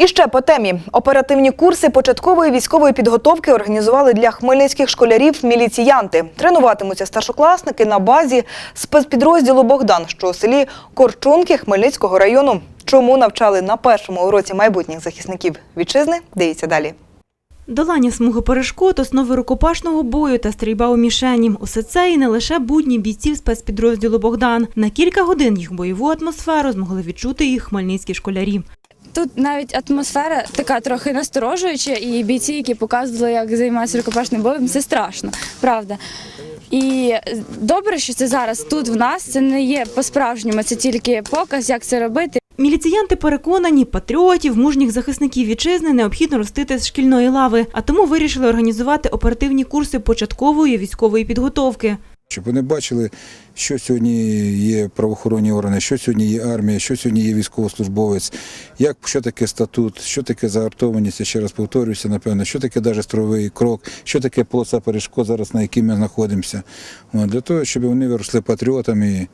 І ще по темі оперативні курси початкової військової підготовки організували для хмельницьких школярів міліціянти. Тренуватимуться старшокласники на базі спецпідрозділу Богдан, що у селі Корчунки Хмельницького району. Чому навчали на першому уроці майбутніх захисників вітчизни? Дивіться далі. Долання смуги перешкод, основи рукопашного бою та стрільба у мішені. Усе це і не лише будні бійців спецпідрозділу Богдан. На кілька годин їх бойову атмосферу змогли відчути і хмельницькі школярі. Тут навіть атмосфера така трохи насторожуюча, і бійці, які показували, як займатися рукопашним боєм, це страшно, правда. І добре, що це зараз тут в нас. Це не є по-справжньому, це тільки показ, як це робити. Міліціянти переконані, патріотів, мужніх захисників вітчизни необхідно ростити з шкільної лави, а тому вирішили організувати оперативні курси початкової військової підготовки. Щоб вони бачили, що сьогодні є правоохоронні органи, що сьогодні є армія, що сьогодні є військовослужбовець, як що таке статут, що таке загартованість, я ще раз повторююся, напевно, що таке навіть стровий крок, що таке полоса перешкод зараз, на якій ми знаходимося. Для того, щоб вони виросли патріотами і,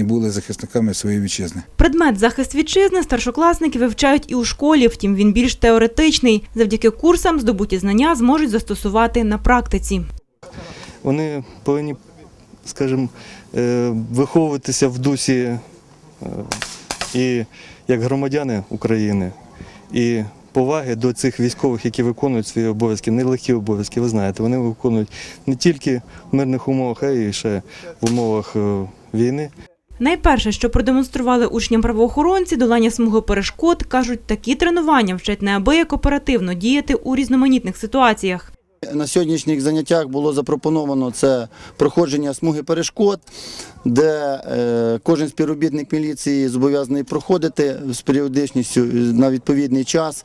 і були захисниками своєї вітчизни. Предмет захист вітчизни старшокласники вивчають і у школі, втім він більш теоретичний. Завдяки курсам здобуті знання зможуть застосувати на практиці. вони повинні, скажімо, е, виховуватися в дусі е, і як громадяни України, і поваги до цих військових, які виконують свої обов'язки, нелегкі обов'язки, ви знаєте, вони виконують не тільки в мирних умовах, а й ще в умовах е, війни. Найперше, що продемонстрували учням правоохоронці, долання смуги перешкод, кажуть, такі тренування вчать неабияк оперативно діяти у різноманітних ситуаціях. На сьогоднішніх заняттях було запропоновано це проходження смуги перешкод, де е, кожен співробітник міліції зобов'язаний проходити з періодичністю на відповідний час,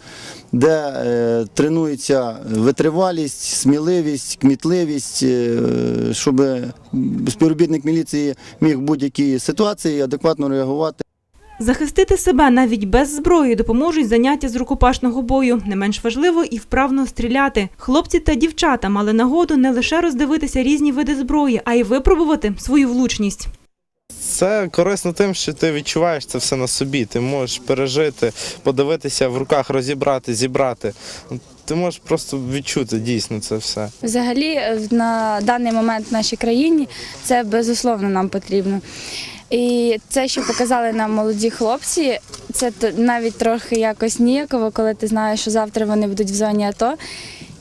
де е, тренується витривалість, сміливість, кмітливість, е, щоб співробітник міліції міг в будь-якій ситуації адекватно реагувати. Захистити себе навіть без зброї допоможуть заняття з рукопашного бою. Не менш важливо і вправно стріляти. Хлопці та дівчата мали нагоду не лише роздивитися різні види зброї, а й випробувати свою влучність. Це корисно тим, що ти відчуваєш це все на собі. Ти можеш пережити, подивитися в руках, розібрати, зібрати. Ти можеш просто відчути дійсно це все. Взагалі, е, на даний момент в нашій країні це безусловно нам потрібно. І це, що показали нам молоді хлопці, це навіть трохи якось ніяково, коли ти знаєш, що завтра вони будуть в зоні АТО.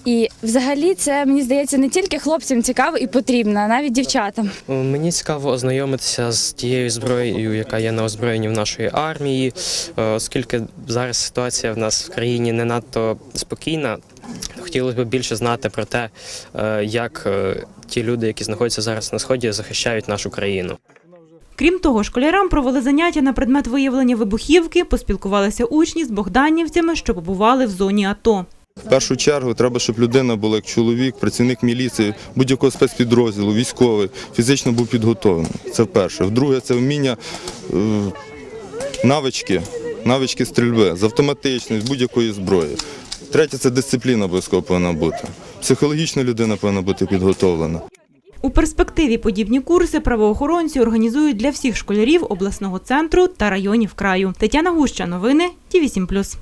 І взагалі це мені здається не тільки хлопцям цікаво і потрібно, а навіть дівчатам. Мені цікаво ознайомитися з тією зброєю, яка є на озброєнні в нашої армії, е, оскільки зараз ситуація в нас в країні не надто спокійна. Хотілося б більше знати про те, е, як е, ті люди, які знаходяться зараз на сході, захищають нашу країну. Крім того, школярам провели заняття на предмет виявлення вибухівки, поспілкувалися учні з богданівцями, що побували в зоні АТО. В першу чергу треба, щоб людина була як чоловік, працівник міліції, будь-якого спецпідрозділу, військовий, фізично був підготовлений. Це вперше. Вдруге, це вміння е, навички, навички стрільби з автоматичної, з будь-якої зброї. Третє це дисципліна обов'язково повинна бути. Психологічно людина повинна бути підготовлена. У перспективі подібні курси правоохоронці організують для всіх школярів обласного центру та районів краю. Тетяна Гуща, новини Ті 8+.